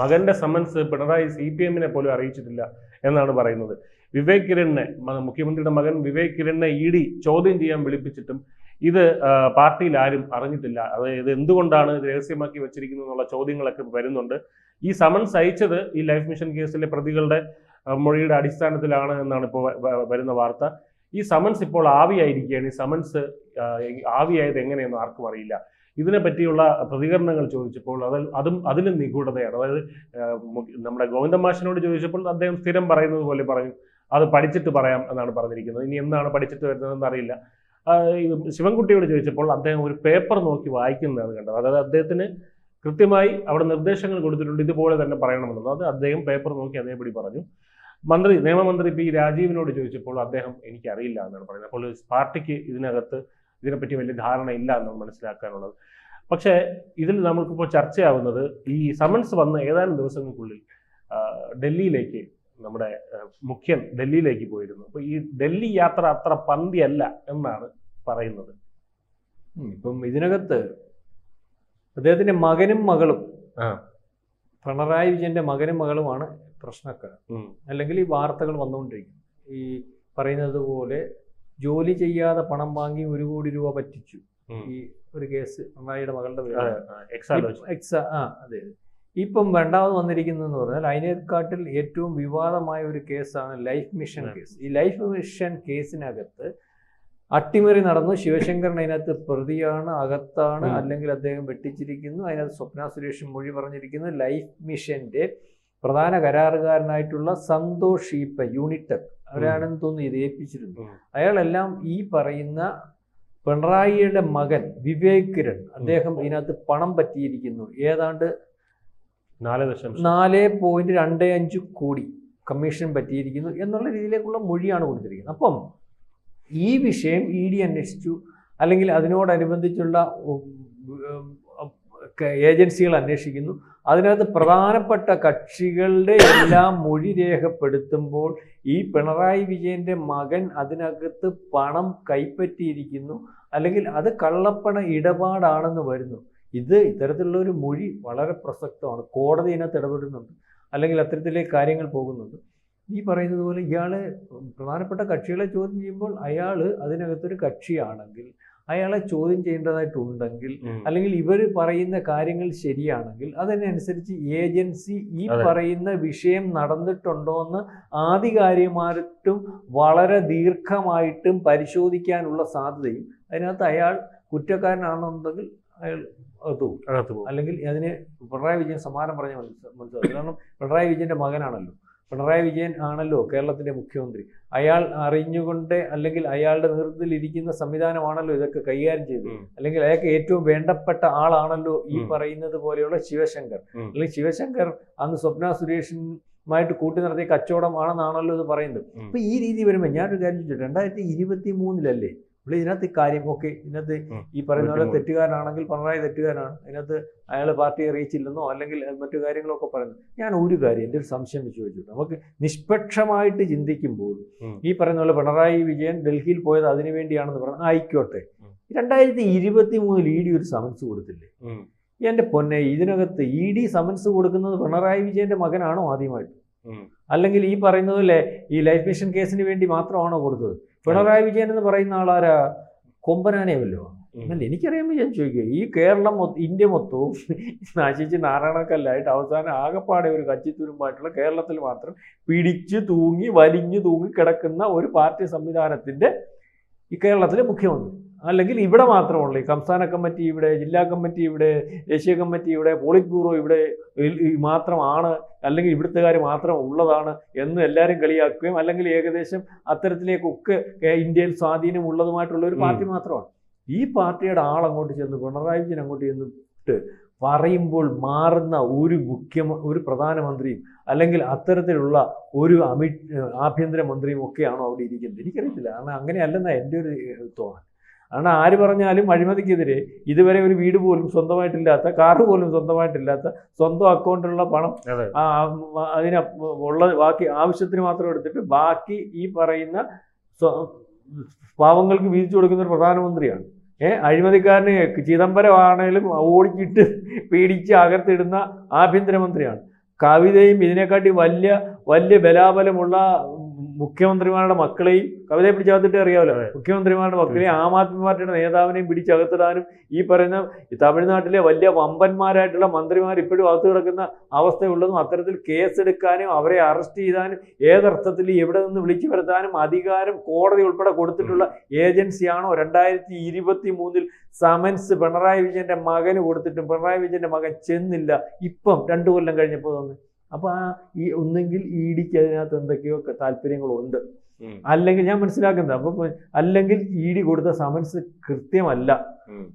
മകന്റെ summons Pinarayi C P എമ്മിനെ പോലും അറിയിച്ചിട്ടില്ല എന്നാണ് പറയുന്നത്. വിവേക് കിരണിനെ മുഖ്യമന്ത്രിയുടെ മകൻ വിവേക് കിരണിനെ ഇ ഡി ചോദ്യം ചെയ്യാൻ വിളിപ്പിച്ചിട്ടും ഇത് പാർട്ടിയിൽ ആരും അറിഞ്ഞിട്ടില്ല. അത് ഇത് എന്തുകൊണ്ടാണ് ഇത് രഹസ്യമാക്കി വെച്ചിരിക്കുന്നത് എന്നുള്ള ചോദ്യങ്ങളൊക്കെ വരുന്നുണ്ട്. ഈ സമൻസ് അയച്ചത് ഈ ലൈഫ് മിഷൻ കേസിലെ പ്രതികളുടെ മൊഴിയുടെ അടിസ്ഥാനത്തിലാണ് എന്നാണ് ഇപ്പോൾ വരുന്ന വാർത്ത. ഈ സമൻസ് ഇപ്പോൾ ആവിയായിരിക്കുകയാണ്. ഈ സമൻസ് ആവിയായത് എങ്ങനെയെന്ന് ആർക്കും അറിയില്ല. ഇതിനെ പറ്റിയുള്ള പ്രതികരണങ്ങൾ ചോദിച്ചപ്പോൾ അത് അതും അതിലും നിഗൂഢതയാണ്. അതായത് നമ്മുടെ ഗോവിന്ദ മാഷിനോട് ചോദിച്ചപ്പോൾ അദ്ദേഹം സ്ഥിരം പറയുന്നത് പോലെ പറഞ്ഞു അത് പഠിച്ചിട്ട് പറയാം എന്നാണ് പറഞ്ഞിരിക്കുന്നത്. ഇനി എന്താണ് പഠിച്ചിട്ട് വരുന്നതെന്ന് അറിയില്ല. ശിവൻകുട്ടിയോട് ചോദിച്ചപ്പോൾ അദ്ദേഹം ഒരു പേപ്പർ നോക്കി വായിക്കുന്നതാണ് കണ്ടത്. അതായത് അദ്ദേഹത്തിന് കൃത്യമായി അവിടെ നിർദ്ദേശങ്ങൾ കൊടുത്തിട്ടുണ്ട് ഇതുപോലെ തന്നെ പറയണമെന്നുള്ളത്. അത് അദ്ദേഹം പേപ്പർ നോക്കി അതേപടി പറഞ്ഞു. മന്ത്രി നിയമമന്ത്രി പി രാജീവിനോട് ചോദിച്ചപ്പോൾ അദ്ദേഹം എനിക്കറിയില്ല എന്നാണ് പറയുന്നത് അപ്പോൾ പാർട്ടിക്ക് ഇതിനകത്ത് ഇതിനെപ്പറ്റി വലിയ ധാരണ ഇല്ല എന്നാണ് മനസ്സിലാക്കാനുള്ളത്. പക്ഷേ ഇതിൽ നമുക്കിപ്പോൾ ചർച്ചയാവുന്നത് ഈ സമൻസ് വന്ന ഏതാനും ദിവസങ്ങൾക്കുള്ളിൽ ഡൽഹിയിലേക്ക് നമ്മുടെ മുഖ്യൻ ഡൽഹിയിലേക്ക് പോയിരുന്നു. അപ്പോൾ ഈ ഡൽഹി യാത്ര അത്ര പന്തിയല്ല എന്നാണ് പറയുന്നത്. ഇപ്പം ഇതിനകത്ത് അദ്ദേഹത്തിന്റെ മകനും മകളും. പിണറായി വിജയന്റെ മകനും മകളുമാണ് പ്രശ്നക്കാർ. അല്ലെങ്കിൽ ഈ വാർത്തകൾ വന്നുകൊണ്ടിരിക്കും ഈ പറയുന്നത് പോലെ ജോലി ചെയ്യാതെ പണം വാങ്ങി ഒരു കോടി രൂപ പറ്റിച്ചു. ഈ ഒരു കേസ് അമ്മായിയുടെ മകളുടെ എക്സാ ആ, അതെ ഇപ്പം ഇപ്പം രണ്ടാമത് വന്നിരിക്കുന്നതെന്ന് പറഞ്ഞാൽ അതിനേക്കാട്ടിൽ ഏറ്റവും വിവാദമായ ഒരു കേസാണ് ലൈഫ് മിഷൻ കേസ്. ഈ ലൈഫ് മിഷൻ കേസിനകത്ത് അട്ടിമറി നടന്നു. ശിവശങ്കരൻ അതിനകത്ത് പ്രതിയാണ് അകത്താണ് അല്ലെങ്കിൽ അദ്ദേഹം വെട്ടിച്ചിരിക്കുന്നു. അതിനകത്ത് സ്വപ്ന സുരേഷ് മൊഴി പറഞ്ഞിരിക്കുന്നു. ലൈഫ് മിഷന്റെ പ്രധാന കരാറുകാരനായിട്ടുള്ള സന്തോഷ് ഈപ്പ യൂണിറ്റക്. അവരാണെന്ന് തോന്നുന്നു ഇത് ഏൽപ്പിച്ചിരുന്നു. അയാളെല്ലാം ഈ പറയുന്ന പിണറായിയുടെ മകൻ വിവേക് കിരൺ അദ്ദേഹം ഇതിനകത്ത് പണം പറ്റിയിരിക്കുന്നു. ഏതാണ്ട് നാല് ദശാംശം. നാല് പോയിന്റ് രണ്ട് അഞ്ച് കോടി കമ്മീഷൻ പറ്റിയിരിക്കുന്നു എന്നുള്ള രീതിയിലേക്കുള്ള മൊഴിയാണ് കൊടുത്തിരിക്കുന്നത്. അപ്പം ഈ വിഷയം ഇ ഡി അന്വേഷിച്ചു. അല്ലെങ്കിൽ അതിനോടനുബന്ധിച്ചുള്ള ഏജൻസികൾ അന്വേഷിക്കുന്നു. അതിനകത്ത് പ്രധാനപ്പെട്ട കക്ഷികളുടെ എല്ലാം മൊഴി രേഖപ്പെടുത്തുമ്പോൾ ഈ പിണറായി വിജയന്റെ മകൻ അതിനകത്ത് പണം കൈപ്പറ്റിയിരിക്കുന്നു. അല്ലെങ്കിൽ അത് കള്ളപ്പണ ഇടപാടാണെന്ന് വരുന്നു. ഇത് ഇത്തരത്തിലുള്ള ഒരു മൊഴി വളരെ പ്രസക്തമാണ്. കോടതി ഇതിനകത്ത് ഇടപെടുന്നുണ്ട്. അല്ലെങ്കിൽ അത്തരത്തിലേക്ക് കാര്യങ്ങൾ പോകുന്നുണ്ട്. ഈ പറയുന്നത് പോലെ ഇയാൾ പ്രധാനപ്പെട്ട കക്ഷികളെ ചോദ്യം ചെയ്യുമ്പോൾ അയാൾ അതിനകത്തൊരു കക്ഷിയാണെങ്കിൽ അയാളെ ചോദ്യം ചെയ്യേണ്ടതായിട്ടുണ്ടെങ്കിൽ അല്ലെങ്കിൽ ഇവർ പറയുന്ന കാര്യങ്ങൾ ശരിയാണെങ്കിൽ അതിനനുസരിച്ച് ഏജൻസി ഈ പറയുന്ന വിഷയം നടന്നിട്ടുണ്ടോ എന്ന് ആധികാരികമായിട്ടും വളരെ ദീർഘമായിട്ടും പരിശോധിക്കാനുള്ള സാധ്യതയും അതിനകത്ത് അയാൾ കുറ്റക്കാരനാണെന്നുണ്ടെങ്കിൽ അയാൾ അകത്തു പോകും. അല്ലെങ്കിൽ അതിന് പിണറായി വിജയൻ സമാനം പറഞ്ഞ മനസ്സിലാവും കാരണം പിണറായി വിജയന്റെ മകനാണല്ലോ. പിണറായി വിജയൻ ആണല്ലോ കേരളത്തിന്റെ മുഖ്യമന്ത്രി. അയാൾ അറിഞ്ഞുകൊണ്ട് അല്ലെങ്കിൽ അയാളുടെ നേതൃത്വത്തിൽ ഇരിക്കുന്ന സംവിധാനമാണല്ലോ ഇതൊക്കെ കൈകാര്യം ചെയ്തത്. അല്ലെങ്കിൽ അയാൾക്ക് ഏറ്റവും വേണ്ടപ്പെട്ട ആളാണല്ലോ ഈ പറയുന്നത് പോലെയുള്ള ശിവശങ്കർ. അല്ലെങ്കിൽ ശിവശങ്കർ അന്ന് സ്വപ്ന സുരേഷുമായിട്ട് കൂട്ടി നടത്തിയ കച്ചവടം ആണെന്നാണല്ലോ ഇത് പറയുന്നത്. അപ്പൊ ഈ രീതി വരുമ്പോൾ ഞാനൊരു കാര്യം ചോദിച്ചു രണ്ടായിരത്തി ഇരുപത്തി മൂന്നിലല്ലേ ഇവിടെ ഇതിനകത്ത് കാര്യം ഓക്കെ ഇതിനകത്ത് ഈ പറയുന്ന പോലെ. തെറ്റുകാരനാണെങ്കിൽ പിണറായി തെറ്റുകാരനാണ് അതിനകത്ത് അയാൾ പാർട്ടിയെ അറിയിച്ചില്ലെന്നോ അല്ലെങ്കിൽ മറ്റു കാര്യങ്ങളൊക്കെ പറയുന്നു ഞാൻ ഒരു കാര്യം എന്റെ ഒരു സംശയം വെച്ച് ചോദിച്ചു നമുക്ക് നിഷ്പക്ഷമായിട്ട് ചിന്തിക്കുമ്പോൾ ഈ പറയുന്ന പോലെ പിണറായി വിജയൻ ഡൽഹിയിൽ പോയത് അതിനു വേണ്ടിയാണെന്ന് പറഞ്ഞു ആയിക്കോട്ടെ. രണ്ടായിരത്തി ഇരുപത്തി മൂന്നിൽ ഇ ഡി ഒരു സമൻസ് കൊടുത്തില്ലേ. എന്റെ പൊന്നെ ഇതിനകത്ത് ഇ ഡി സമൻസ് കൊടുക്കുന്നത് പിണറായി വിജയന്റെ മകനാണോ ആദ്യമായിട്ട്. അല്ലെങ്കിൽ ഈ പറയുന്നത് അല്ലേ ഈ ലൈഫ് മിഷൻ കേസിന് വേണ്ടി മാത്രമാണോ കൊടുത്തത്? പിണറായി വിജയൻ എന്ന് പറയുന്ന ആളാരാ? കൊമ്പനാനേവല്ലോ. എന്നാൽ എനിക്കറിയാൻ ഞാൻ ചോദിക്കുക ഈ കേരളം ഇന്ത്യ മൊത്തവും നശിച്ച് നാരായണക്കല്ലായിട്ട് അവസാനം ആകപ്പാടെ ഒരു കച്ചിത്തുരുമ്പായിട്ടുള്ള കേരളത്തിൽ മാത്രം പിടിച്ച് തൂങ്ങി വലിഞ്ഞു തൂങ്ങി കിടക്കുന്ന ഒരു പാർട്ടി സംവിധാനത്തിന്റെ ഈ കേരളത്തിലെ മുഖ്യമന്ത്രി. അല്ലെങ്കിൽ ഇവിടെ മാത്രമുള്ള. ഈ സംസ്ഥാന കമ്മിറ്റി ഇവിടെ ജില്ലാ കമ്മിറ്റി ഇവിടെ ദേശീയ കമ്മിറ്റി ഇവിടെ പോളിറ്റ് ബ്യൂറോ ഇവിടെ മാത്രമാണ് അല്ലെങ്കിൽ ഇവിടുത്തുകാർ മാത്രം ഉള്ളതാണ് എന്ന് എല്ലാവരും കളിയാക്കുകയും അല്ലെങ്കിൽ ഏകദേശം അത്തരത്തിലേക്കൊക്കെ ഇന്ത്യയിൽ സ്വാധീനം ഉള്ളതുമായിട്ടുള്ള ഒരു പാർട്ടി മാത്രമാണ്. ഈ പാർട്ടിയുടെ ആൾ അങ്ങോട്ട് ചെന്ന് പിണറായി വിജയൻ അങ്ങോട്ട് ചെന്നിട്ട് പറയുമ്പോൾ മാറുന്ന ഒരു മുഖ്യ ഒരു പ്രധാനമന്ത്രിയും അല്ലെങ്കിൽ അത്തരത്തിലുള്ള ഒരു അമി ആഭ്യന്തരമന്ത്രിയും ഒക്കെയാണോ അവിടെ ഇരിക്കുന്നത്? എനിക്കറിയത്തില്ല. കാരണം അങ്ങനെയല്ലെന്നാണ് എന്റെ ഒരു തോന്നൽ. കാരണം ആര് പറഞ്ഞാലും അഴിമതിക്കെതിരെ ഇതുവരെ ഒരു വീട് പോലും സ്വന്തമായിട്ടില്ലാത്ത കാറ് പോലും സ്വന്തമായിട്ടില്ലാത്ത സ്വന്തം അക്കൗണ്ടിലുള്ള പണം അതിന് ഉള്ള ബാക്കി ആവശ്യത്തിന് മാത്രം എടുത്തിട്ട് ബാക്കി ഈ പറയുന്ന പാവങ്ങൾക്ക് വീതിച്ചു കൊടുക്കുന്ന ഒരു പ്രധാനമന്ത്രിയാണ്. ഏ അഴിമതിക്കാരനെ ആണെങ്കിലും ഓടിച്ചിട്ട് പേടിച്ച് അകത്തിടുന്ന ആഭ്യന്തരമന്ത്രിയാണ്. കവിതയും ഇതിനെക്കാട്ടി വലിയ വലിയ ബലാബലമുള്ള മുഖ്യമന്ത്രിമാരുടെ മക്കളെയും കവിതയെ പിടിച്ചകത്തിട്ട് അറിയാമല്ലോ. മുഖ്യമന്ത്രിമാരുടെ മക്കളെയും ആം ആദ്മി പാർട്ടിയുടെ നേതാവിനെയും പിടിച്ചകത്തിടാനും ഈ പറയുന്ന തമിഴ്നാട്ടിലെ വലിയ വമ്പന്മാരായിട്ടുള്ള മന്ത്രിമാർ ഇപ്പോഴും അകത്ത് കിടക്കുന്ന അവസ്ഥയുള്ളതും അത്തരത്തിൽ കേസെടുക്കാനും അവരെ അറസ്റ്റ് ചെയ്താനും ഏതർത്ഥത്തിൽ എവിടെ നിന്ന് വിളിച്ചു വരുത്താനും അധികാരം കോടതി ഉൾപ്പെടെ കൊടുത്തിട്ടുള്ള ഏജൻസിയാണോ? രണ്ടായിരത്തി ഇരുപത്തി മൂന്നിൽ സമൻസ് പിണറായി വിജയന്റെ മകന് കൊടുത്തിട്ടും പിണറായി വിജയന്റെ മകൻ ചെന്നില്ല. ഇപ്പം രണ്ടു കൊല്ലം കഴിഞ്ഞപ്പോൾ വന്ന് അപ്പൊ ആ ഈ ഒന്നെങ്കിൽ ഇ ഡിക്ക് അതിനകത്ത് എന്തൊക്കെയോ താല്പര്യങ്ങളുണ്ട്. അല്ലെങ്കിൽ ഞാൻ മനസ്സിലാക്കുന്നത് അപ്പൊ അല്ലെങ്കിൽ ഇ ഡി കൊടുത്ത സമൻസ് കൃത്യമല്ല.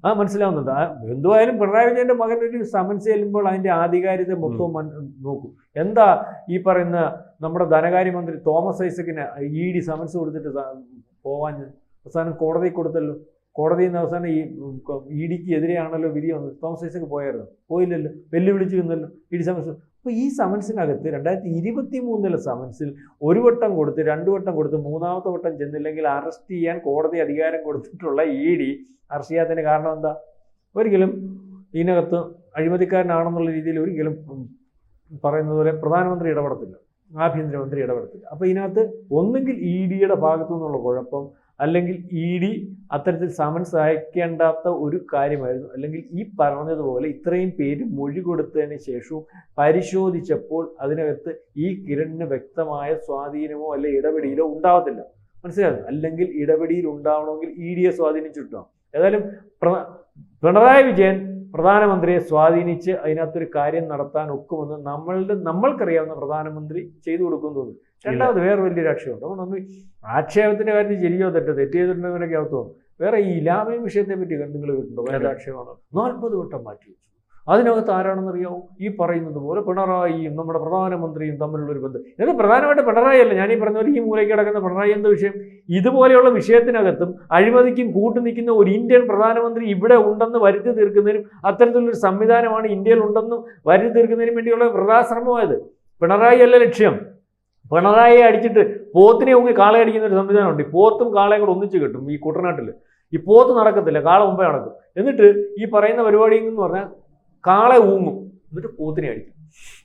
ആ മനസ്സിലാവുന്നുണ്ട്. ആ എന്തുവായാലും പിണറായി വിജയന്റെ മകൻ ഒരു സമൻസ് ചെല്ലുമ്പോൾ അതിന്റെ ആധികാരികത മൊത്തവും നോക്കും. എന്താ ഈ പറയുന്ന നമ്മുടെ ധനകാര്യമന്ത്രി തോമസ് ഐസക്കിന് ഇ ഡി സമൻസ് കൊടുത്തിട്ട് പോവാൻ അവസാനം കോടതി കൊടുത്തല്ലോ. കോടതിയിൽ നിന്ന് അവസാനം ഈ ഇ ഡിക്ക് എതിരെയാണല്ലോ വിധി വന്നത്. തോമസ് ഐസക്ക് പോയായിരുന്നു. പോയില്ലല്ലോ. വെല്ലുവിളിച്ചു നിന്നല്ലോ ഇ ഡി സമൻസ് അപ്പോൾ ഈ സമൻസിനകത്ത് രണ്ടായിരത്തി ഇരുപത്തി മൂന്നിലെ സമൻസിൽ ഒരു വട്ടം കൊടുത്ത് രണ്ട് വട്ടം കൊടുത്ത് മൂന്നാമത്തെ വട്ടം ചെന്നില്ലെങ്കിൽ അറസ്റ്റ് ചെയ്യാൻ കോടതി അധികാരം കൊടുത്തിട്ടുള്ള ഇ ഡി അറസ്റ്റ് ചെയ്യാത്തതിന് കാരണം എന്താ? ഒരിക്കലും ഇതിനകത്ത് അഴിമതിക്കാരനാണെന്നുള്ള രീതിയിൽ ഒരിക്കലും പറയുന്നത് പോലെ പ്രധാനമന്ത്രി ഇടപെടത്തില്ല ആഭ്യന്തരമന്ത്രി ഇടപെടത്തില്ല. അപ്പോൾ ഇതിനകത്ത് ഒന്നുകിൽ ഇ ഡിയുടെ ഭാഗത്തു നിന്നുള്ള കുഴപ്പം അല്ലെങ്കിൽ ഇ ഡി അത്തരത്തിൽ സമൻസ് അയക്കേണ്ടാത്ത ഒരു കാര്യമായിരുന്നു. അല്ലെങ്കിൽ ഈ പറഞ്ഞതുപോലെ ഇത്രയും പേര് മൊഴി കൊടുത്തതിന് ശേഷവും പരിശോധിച്ചപ്പോൾ അതിനകത്ത് ഈ കിരണിന് വ്യക്തമായ സ്വാധീനമോ അല്ലെ ഇടപെടിയിലോ ഉണ്ടാവത്തില്ല. മനസ്സിലാകും അല്ലെങ്കിൽ ഇടപെടിയിൽ ഉണ്ടാവണമെങ്കിൽ ഇ ഡിയെ സ്വാധീനിച്ചിട്ടോ? ഏതായാലും പിണറായി വിജയൻ പ്രധാനമന്ത്രിയെ സ്വാധീനിച്ച് അതിനകത്തൊരു കാര്യം നടത്താൻ ഒക്കുമെന്ന് നമ്മളുടെ നമ്മൾക്കറിയാവുന്ന പ്രധാനമന്ത്രി ചെയ്തു കൊടുക്കും തോന്നുന്നു. രണ്ടാമത് വേറെ വലിയൊരു ആക്ഷേപമുണ്ട് അപ്പോൾ നമ്മൾ ആക്ഷേപത്തിന്റെ കാര്യത്തിൽ ശരിയോ തെറ്റോ തെറ്റ് ചെയ്തിട്ടുണ്ടെങ്കിലൊക്കെ അകത്ത് വേറെ ഈ ഇലാമയും വിഷയത്തെ പറ്റി നിങ്ങൾ കേട്ടിട്ടുണ്ടോ? വേറെ ആക്ഷേപമാണ് നാൽപ്പത് വട്ടം മാറ്റി വെച്ചു. അതിനകത്ത് ആരാണെന്നറിയാമോ ഈ പറയുന്നത് പോലെ പിണറായിയും നമ്മുടെ പ്രധാനമന്ത്രിയും തമ്മിലുള്ള ഒരു ബന്ധം. ഇത് പ്രധാനമായിട്ട് പിണറായി അല്ല ഞാൻ ഈ പറഞ്ഞ പോലെ ഈ മൂലയ്ക്ക് കിടക്കുന്ന പിണറായി എന്ന വിഷയം? ഇതുപോലെയുള്ള വിഷയത്തിനകത്തും അഴിമതിക്കും കൂട്ടു നിൽക്കുന്ന ഒരു ഇന്ത്യൻ പ്രധാനമന്ത്രി ഇവിടെ ഉണ്ടെന്ന് വരുത്തി തീർക്കുന്നതിനും അത്തരത്തിലൊരു സംവിധാനമാണ് ഇന്ത്യയിൽ ഉണ്ടെന്ന് വരുത്തി തീർക്കുന്നതിനും വേണ്ടിയുള്ള വൃതാശ്രമമായത് പിണറായി അല്ല ലക്ഷ്യം. പിണറായിയെ അടിച്ചിട്ട് പോത്തിനെ ഉങ്ങി കാളെ അടിക്കുന്ന ഒരു സംവിധാനമുണ്ട്. ഈ പോത്തും കാളയും കൂടെ ഒന്നിച്ച് കിട്ടും ഈ കുട്ടനാട്ടിൽ ഈ പോത്ത് നടക്കത്തില്ല കാള മുമ്പേ നടക്കും. എന്നിട്ട് ഈ പറയുന്ന പരിപാടി എന്ന് പറഞ്ഞാൽ കാളെ ഊങ്ങും. എന്നിട്ട് പോത്തിനെ അടിക്കും.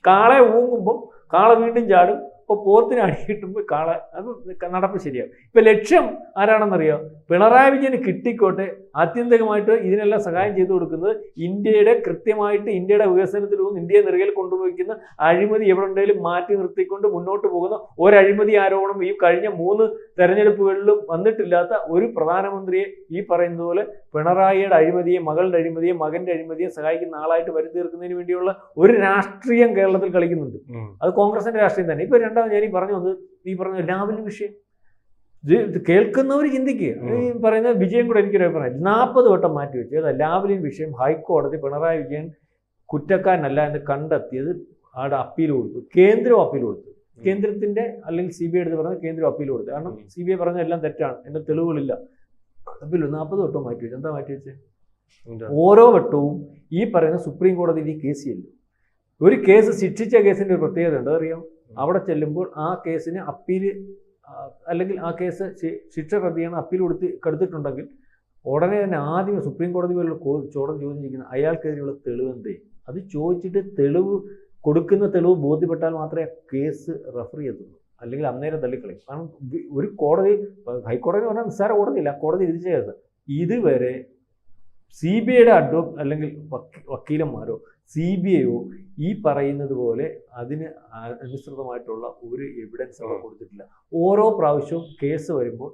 കാളെ ഊങ്ങുമ്പോൾ കാള വീണ്ടും ചാടും. ഇപ്പോൾ പോത്തിന് അടി കിട്ടുമ്പോൾ കാള അത് നടപ്പ് ശരിയാവും. ഇപ്പം ലക്ഷ്യം ആരാണെന്നറിയോ? പിണറായി വിജയന് കിട്ടിക്കോട്ടെ. ആത്യന്തികമായിട്ട് ഇതിനെല്ലാം സഹായം ചെയ്തു കൊടുക്കുന്നത് ഇന്ത്യയുടെ കൃത്യമായിട്ട് ഇന്ത്യയുടെ വികസനത്തിലും ഇന്ത്യയെ നിറകിൽ കൊണ്ടുപോയിക്കുന്ന അഴിമതി എവിടെ ഉണ്ടെങ്കിലും മാറ്റി നിർത്തിക്കൊണ്ട് മുന്നോട്ട് പോകുന്ന ഒരഴിമതി ആരോപണം ഈ കഴിഞ്ഞ മൂന്ന് തെരഞ്ഞെടുപ്പുകളിലും വന്നിട്ടില്ലാത്ത ഒരു പ്രധാനമന്ത്രിയെ ഈ പറയുന്നത് പോലെ പിണറായിയുടെ അഴിമതിയെ മകളുടെ അഴിമതിയെ മകന്റെ അഴിമതിയെ സഹായിക്കുന്ന ആളായിട്ട് വരുത്തി തീർക്കുന്നതിന് വേണ്ടിയുള്ള ഒരു രാഷ്ട്രീയം കേരളത്തിൽ കളിക്കുന്നുണ്ട്. അത് കോൺഗ്രസിന്റെ രാഷ്ട്രീയം തന്നെ. ഇപ്പൊ രണ്ടാമത് ഞാൻ ഈ പറഞ്ഞു വന്നത് നീ പറഞ്ഞ ലാവലിൻ വിഷയം. കേൾക്കുന്നവർ ചിന്തിക്കുക ഈ പറയുന്ന വിജയം കൂടെ എനിക്കൊരു അഭിപ്രായം. നാൽപ്പത് വട്ടം മാറ്റി വെച്ചു. അതാ ലാവലിൻ വിഷയം ഹൈക്കോടതി പിണറായി വിജയൻ കുറ്റക്കാരനല്ല എന്ന് കണ്ടെത്തിയത് അവിടെ അപ്പീൽ കൊടുത്തു. കേന്ദ്രം അപ്പീൽ കൊടുത്തു. കേന്ദ്രത്തിന്റെ അല്ലെങ്കിൽ സി ബി ഐ എടുത്ത് പറഞ്ഞത് കേന്ദ്രം അപ്പീൽ കൊടുത്തു. കാരണം. സി ബി ഐ പറഞ്ഞ എല്ലാം തെറ്റാണ്. എന്റെ തെളിവുകളില്ല. അപ്പീൽ നാൽപ്പത് വട്ടം മാറ്റി വെച്ചു. എന്താ മാറ്റി വെച്ചേ? ഓരോ വട്ടവും ഈ പറയുന്ന സുപ്രീം കോടതി ഈ കേസ് ചെല്ലും. ഒരു കേസ് ശിക്ഷിച്ച കേസിന്റെ ഒരു പ്രത്യേകത എന്താ അറിയാം അവിടെ ചെല്ലുമ്പോൾ ആ കേസിന് അപ്പീൽ അല്ലെങ്കിൽ ആ കേസ് ശിക്ഷ റദ്ദ് ചെയ്യണം അപ്പീൽ കൊടുത്ത് കെടുത്തിട്ടുണ്ടെങ്കിൽ ഉടനെ തന്നെ ആദ്യം സുപ്രീം കോടതി പോലുള്ള ചോദ്യം ചോദിച്ചിരിക്കുന്നത് അയാൾക്കെതിരെയുള്ള തെളിവ് എന്തേ അത് ചോദിച്ചിട്ട് തെളിവ് കൊടുക്കുന്ന തെളിവ് ബോധ്യപ്പെട്ടാൽ മാത്രമേ കേസ് റെഫർ ചെയ്യത്തുള്ളൂ. അല്ലെങ്കിൽ അന്നേരം തള്ളിക്കളയും. കാരണം ഒരു കോടതി ഹൈക്കോടതി എന്ന് പറഞ്ഞാൽ നിസ്സാര കോടതിയില്ല. കോടതി വിധിച്ച ഇതുവരെ സി ബി ഐയുടെ അഡ്വ അല്ലെങ്കിൽ വക്കീലന്മാരോ സി ബി ഐയോ ഈ പറയുന്നത് പോലെ അതിന് അനുസൃതമായിട്ടുള്ള ഒരു എവിഡൻസ് അവർ കൊടുത്തിട്ടില്ല. ഓരോ പ്രാവശ്യവും കേസ് വരുമ്പോൾ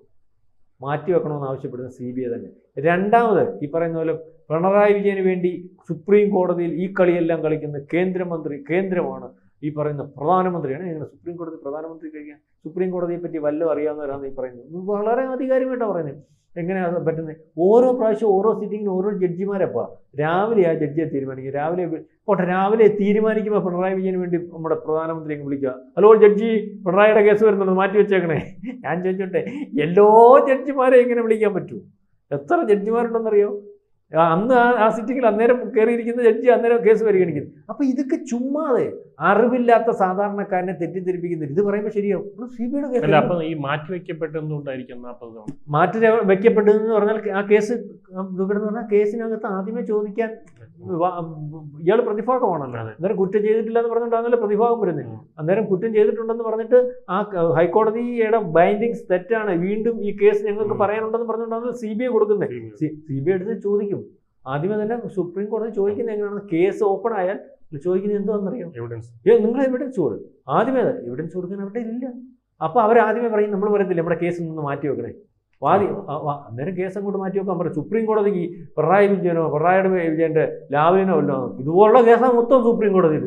മാറ്റിവെക്കണമെന്ന് ആവശ്യപ്പെടുന്ന സി ബി ഐ തന്നെ. രണ്ടാമത് ഈ പറയുന്ന പോലെ പിണറായി വിജയന് വേണ്ടി സുപ്രീം കോടതിയിൽ ഈ കളിയെല്ലാം കളിക്കുന്ന കേന്ദ്രമന്ത്രി കേന്ദ്രമാണ് ഈ പറയുന്ന പ്രധാനമന്ത്രിയാണ്. ഇങ്ങനെ സുപ്രീം കോടതി പ്രധാനമന്ത്രി കഴിക്കാൻ സുപ്രീം കോടതിയെ പറ്റി വല്ലതും അറിയാവുന്നവരാണ് ഈ പറയുന്നത്. വളരെ ആധികാരികമായിട്ടാണ് പറയുന്നത്. എങ്ങനെയാണ് പറ്റുന്നത്? ഓരോ പ്രാവശ്യം ഓരോ സിറ്റിങ്ങിന് ഓരോ ജഡ്ജിമാരപ്പാ രാവിലെ ആ ജഡ്ജിയെ തീരുമാനിക്കുക. രാവിലെ പോട്ടെ രാവിലെ തീരുമാനിക്കുമ്പോൾ പിണറായി വിജയന് വേണ്ടി നമ്മുടെ പ്രധാനമന്ത്രി വിളിക്കുക. ഹലോ ജഡ്ജി പിണറായിയുടെ കേസ് വരുന്നുണ്ട്? മാറ്റി വെച്ചേക്കണേ. ഞാൻ ചോദിച്ചോട്ടെ എല്ലോ ജഡ്ജിമാരെ എങ്ങനെ വിളിക്കാൻ പറ്റൂ എത്ര ജഡ്ജിമാരുണ്ടെന്നറിയോ അന്ന് ആ ആ സിറ്റിങ്ങിൽ അന്നേരം കയറിയിരിക്കുന്ന ജഡ്ജി അന്നേരം കേസ് പരിഗണിക്കുന്നു. അപ്പൊ ഇതൊക്കെ ചുമ്മാതെ അറിവില്ലാത്ത സാധാരണക്കാരനെ തെറ്റിദ്ധരിപ്പിക്കുന്നു ഇത് പറയുമ്പോൾ ശരിയാവും സി ഈ മാറ്റി വെക്കപ്പെട്ടെന്തുകൊണ്ടായിരിക്കും നാൽപ്പത് മാറ്റി വെക്കപ്പെട്ടതെന്ന് പറഞ്ഞാൽ ആ കേസ് പറഞ്ഞാൽ കേസിനകത്ത് ആദ്യമേ ചോദിക്കാൻ ഇയാൾ പ്രതിഭാഗമാണല്ലോ. അന്നേരം കുറ്റം ചെയ്തിട്ടില്ല എന്ന് അങ്ങനെ പ്രതിഭാഗം വരുന്നില്ല. അന്നേരം കുറ്റം ചെയ്തിട്ടുണ്ടെന്ന് പറഞ്ഞിട്ട് ആ ഹൈക്കോടതിയുടെ ബൈൻഡിങ്സ് തെറ്റാണ്. വീണ്ടും ഈ കേസ് ഞങ്ങൾക്ക് പറയാനുണ്ടെന്ന് പറഞ്ഞുകൊണ്ടാണ് സി ബി ഐ കൊടുക്കുന്നത് സി ബി ഐ എടുത്ത് ചോദിക്കും. ആദ്യമേ തന്നെ സുപ്രീം കോടതി ചോദിക്കുന്നത് എങ്ങനെയാണ്? കേസ് ഓപ്പൺ ആയാൽ ചോദിക്കുന്നത് എന്താണെന്നറിയാം എവിഡൻസ് ഏ നിങ്ങൾ എവിഡൻസ് കൊടുക്കും ആദ്യമേ എവിഡൻസ് കൊടുക്കാൻ അവിടെ ഇല്ല. അപ്പോൾ അവരാദ്യമേ പറയും നമ്മൾ പറയത്തില്ല നമ്മുടെ കേസ് നിന്ന് മാറ്റി വെക്കണേ. വാദി അന്നേരം കേസ് അങ്ങോട്ട് മാറ്റി വെക്കാൻ പറയും സുപ്രീം കോടതിക്ക് പിണറായി വിജയനോ പിണറായിയുടെ വിജയന്റെ ലാവിനോ അല്ലോ ഇതുപോലുള്ള കേസാണ് മൊത്തം സുപ്രീം കോടതിയിൽ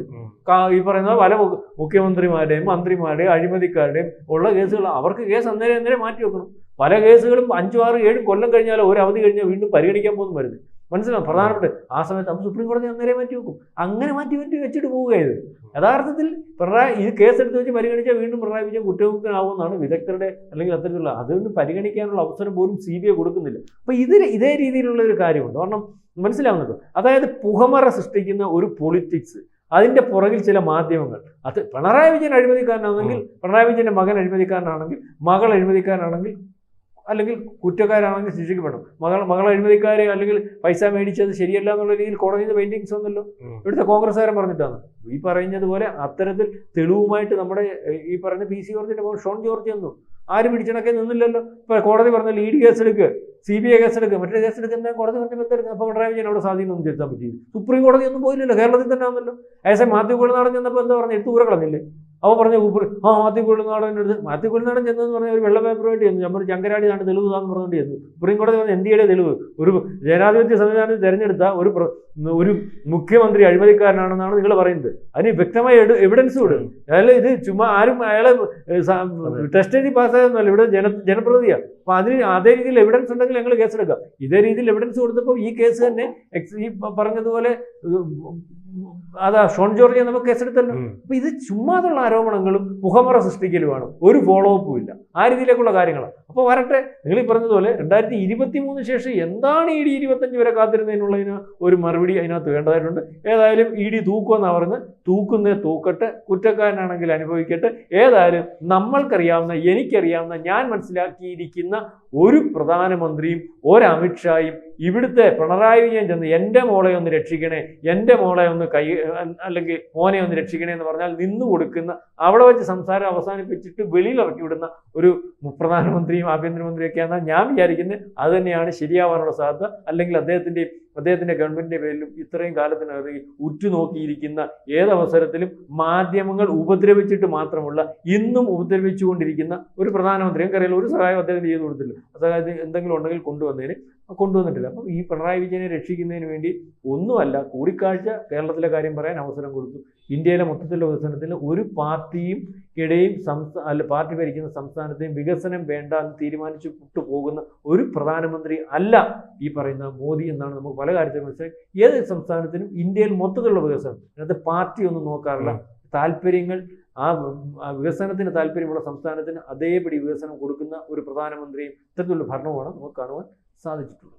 ഈ പറയുന്ന പല മുഖ്യമന്ത്രിമാരുടെയും മന്ത്രിമാരുടെയും അഴിമതിക്കാരുടെയും ഉള്ള കേസുകൾ അവർക്ക് കേസ് അന്നേരം അന്നേരം മാറ്റി വെക്കണം. പല കേസുകളും അഞ്ചും ആറ് ഏഴും കൊല്ലം കഴിഞ്ഞാലോ ഒരു അവധി കഴിഞ്ഞാൽ വീണ്ടും പരിഗണിക്കാൻ പോകുന്നു വരുന്നത് മനസ്സിലാവും പ്രധാനപ്പെട്ട ആ സമയത്ത് അപ്പം സുപ്രീം കോടതി അന്നേരം മാറ്റി വെക്കും. അങ്ങനെ മാറ്റി മാറ്റി വെച്ചിട്ട് പോവുകയത് യഥാർത്ഥത്തിൽ പിണറായി ഇത് കേസ് എടുത്ത് വെച്ച് പരിഗണിച്ചാൽ വീണ്ടും പിണറായി വിജയൻ കുറ്റമുക്തനാവുമെന്നാണ് വിദഗ്ധരുടെ അല്ലെങ്കിൽ അത്തരത്തിലുള്ള അതൊന്നും പരിഗണിക്കാനുള്ള അവസരം പോലും സി ബി ഐ കൊടുക്കുന്നില്ല. അപ്പോൾ ഇതിൽ ഇതേ രീതിയിലുള്ള ഒരു കാര്യമുണ്ട്. കാരണം മനസ്സിലാവുന്നുണ്ടോ അതായത് പുകമറ സൃഷ്ടിക്കുന്ന ഒരു പൊളിറ്റിക്സ് അതിന്റെ പുറകിൽ ചില മാധ്യമങ്ങൾ. അത് പിണറായി വിജയൻ അഴിമതിക്കാരനാണെങ്കിൽ പിണറായി വിജയന്റെ മകൻ അഴിമതിക്കാരനാണെങ്കിൽ മകൾ അഴിമതിക്കാരനാണെങ്കിൽ അല്ലെങ്കിൽ കുറ്റക്കാരാണെങ്കിൽ ശിക്ഷിക്കപ്പെടും. മകൾ മകൾ അഴിമതിക്കാരെ അല്ലെങ്കിൽ പൈസ മേടിച്ചത് ശരിയല്ല എന്നുള്ള രീതിയിൽ കോടതിയുടെ പെയിന്റിങ്സ് ഒന്നല്ലോ. ഇവിടുത്തെ കോൺഗ്രസ്സുകാരൻ പറഞ്ഞിട്ടാണ്. ഈ പറയുന്നതുപോലെ അത്തരത്തിൽ തെളിവുമായിട്ട് നമ്മുടെ ഈ പറയുന്ന പി സി ജോർജിന്റെ മകൻ ഷോൺ ജോർജ് ഒന്നും ആരും പിടിച്ചണക്കെ നിന്നില്ലല്ലോ. ഇപ്പൊ കോടതി പറഞ്ഞ ലീഡ് കേസ് എടുക്കുക സി ബി ഐ കേസ് എടുക്കുക മറ്റേ കേസ് എടുക്കുന്ന കോടതി പറഞ്ഞ ബന്ധം അപ്പോൾ പിണറായി വിജയൻ അവിടെ സ്വാധീനമൊന്നും ചെലുത്താൻ പറ്റിയില്ല. സുപ്രീം കോടതി ഒന്നും പോയില്ലല്ലോ കേരളത്തിൽ തന്നെ ആണല്ലോ. ഏസെ മാത്യു കുഴനാടൻ ചെന്നപ്പോൾ എന്താ പറഞ്ഞു എടുത്ത് ഊര കളഞ്ഞില്ലേ അവൻ പറഞ്ഞു ഊപ്പറി ആ മാത്യു കുഴനാടൻ എടുത്ത് മാത്യു കുഴനാടൻ ചെന്നെന്ന് പറഞ്ഞാൽ ഒരു വെള്ള പേപ്പറുമായിട്ട് ചെന്നു. നമ്മൾ ചങ്കരാടി നാട് തെളിവ് താന്ന് പറഞ്ഞുകൊണ്ട് ചെന്നു. സുപ്രീം കോടതി പറഞ്ഞ എന്തിയുടെ തെളിവ്? ഒരു ജനാധിപത്യ സംവിധാനത്തിൽ തിരഞ്ഞെടുത്ത ഒരു പ്ര- ഒരു മുഖ്യമന്ത്രി അഴിമതിക്കാരനാണെന്നാണ് നിങ്ങൾ പറയുന്നത്. അതിന് വ്യക്തമായ എവിഡൻസ് കൊടുക്കും അയാൾ ഇത് ചുമ്മാ ആരും അയാളെ ടെസ്റ്റ് എഴുതി പാസ്സായൊന്നുമല്ല ഇവിടെ ജന ജനപ്രതിനിധിയാണ് അപ്പൊ അതിന് അതേ രീതിയിൽ എവിഡൻസ് ഉണ്ടെങ്കിൽ ഞങ്ങൾ കേസെടുക്കാം. ഇതേ രീതിയിൽ എവിഡൻസ് കൊടുത്തപ്പോൾ ഈ കേസ് തന്നെ ഈ പറഞ്ഞതുപോലെ അതാ ഷോൺ ജോർജിയെ നമുക്ക് കേസെടുത്തല്ലോ. അപ്പൊ ഇത് ചുമ്മാതുള്ള ആരോപണങ്ങളും മുഖമറ സൃഷ്ടിക്കലുമാണ് ഒരു ഫോളോ അപ്പും ഇല്ല. ആ രീതിയിലേക്കുള്ള കാര്യങ്ങളാണ് അപ്പോൾ വരട്ടെ. നിങ്ങൾ ഈ പറഞ്ഞതുപോലെ രണ്ടായിരത്തി ഇരുപത്തി മൂന്ന് ശേഷം എന്താണ് ഇ ഡി ഇരുപത്തഞ്ച് വരെ കാത്തിരുന്നതിനുള്ളതിന് ഒരു മറുപടി അതിനകത്ത് വേണ്ടതായിട്ടുണ്ട്. ഏതായാലും ഇ ഡി തൂക്കുമെന്നാണ് പറഞ്ഞ് തൂക്കുന്നേ തൂക്കട്ടെ കുറ്റക്കാരനാണെങ്കിൽ അനുഭവിക്കട്ടെ. ഏതായാലും നമ്മൾക്കറിയാവുന്ന എനിക്കറിയാവുന്ന ഞാൻ മനസ്സിലാക്കിയിരിക്കുന്ന ഒരു പ്രധാനമന്ത്രിയും ഒരു അമിത്ഷായും ഇവിടുത്തെ പിണറായി വിജയൻ ചെന്ന് എന്റെ മോളെ ഒന്ന് രക്ഷിക്കണേ എന്റെ മോളെ ഒന്ന് കൈ അല്ലെങ്കിൽ മോനെ ഒന്ന് രക്ഷിക്കണേ എന്ന് പറഞ്ഞാൽ നിന്നു കൊടുക്കുന്ന അവിടെ വെച്ച് സംസാരം അവസാനിപ്പിച്ചിട്ട് വെളിയിൽ ഇറക്കി വിടുന്ന ഒരു പ്രധാനമന്ത്രിയും ആഭ്യന്തരമന്ത്രിയൊക്കെയാണ് ഞാൻ വിചാരിക്കുന്നത് അത് തന്നെയാണ് ശരിയാവാനുള്ള സാധ്യത. അല്ലെങ്കിൽ അദ്ദേഹത്തിന്റെയും അദ്ദേഹത്തിന്റെ ഗവൺമെന്റിന്റെ പേരിലും ഇത്രയും കാലത്തിനകത്ത് ഉറ്റുനോക്കിയിരിക്കുന്ന ഏതവസരത്തിലും മാധ്യമങ്ങൾ ഉപദ്രവിച്ചിട്ട് മാത്രമുള്ള ഇന്നും ഉപദ്രവിച്ചുകൊണ്ടിരിക്കുന്ന ഒരു പ്രധാനമന്ത്രിയും കറിയില്ല ഒരു സഹായം അദ്ദേഹം ചെയ്തു കൊടുത്തില്ല അതായത് എന്തെങ്കിലും ഉണ്ടെങ്കിൽ കൊണ്ടുവന്നതിന് കൊണ്ടുവന്നിട്ടില്ല. അപ്പം ഈ പിണറായി വിജയനെ രക്ഷിക്കുന്നതിന് വേണ്ടി ഒന്നുമല്ല കൂടിക്കാഴ്ച കേരളത്തിലെ കാര്യം പറയാൻ അവസരം കൊടുത്തു. ഇന്ത്യയിലെ മൊത്തത്തിലുള്ള വികസനത്തിൽ ഒരു പാർട്ടിയും ഇടയും സംസ്ഥാന അല്ല പാർട്ടി ഭരിക്കുന്ന സംസ്ഥാനത്തെയും വികസനം വേണ്ട എന്ന് തീരുമാനിച്ചു വിട്ടു പോകുന്ന ഒരു പ്രധാനമന്ത്രി അല്ല ഈ പറയുന്ന മോദി എന്നാണ് നമുക്ക് പല കാര്യത്തിലും മനസ്സിലായി. ഏത് സംസ്ഥാനത്തിനും ഇന്ത്യയിൽ മൊത്തത്തിലുള്ള വികസനം അതിനകത്ത് പാർട്ടി ഒന്നും നോക്കാറില്ല. താല്പര്യങ്ങൾ ആ ആ വികസനത്തിന് താല്പര്യമുള്ള സംസ്ഥാനത്തിന് അതേപടി വികസനം കൊടുക്കുന്ന ഒരു പ്രധാനമന്ത്രിയും ഇത്തരത്തിലുള്ള ഭരണമാണ് നമുക്ക് കാണുവാൻ 杀了几株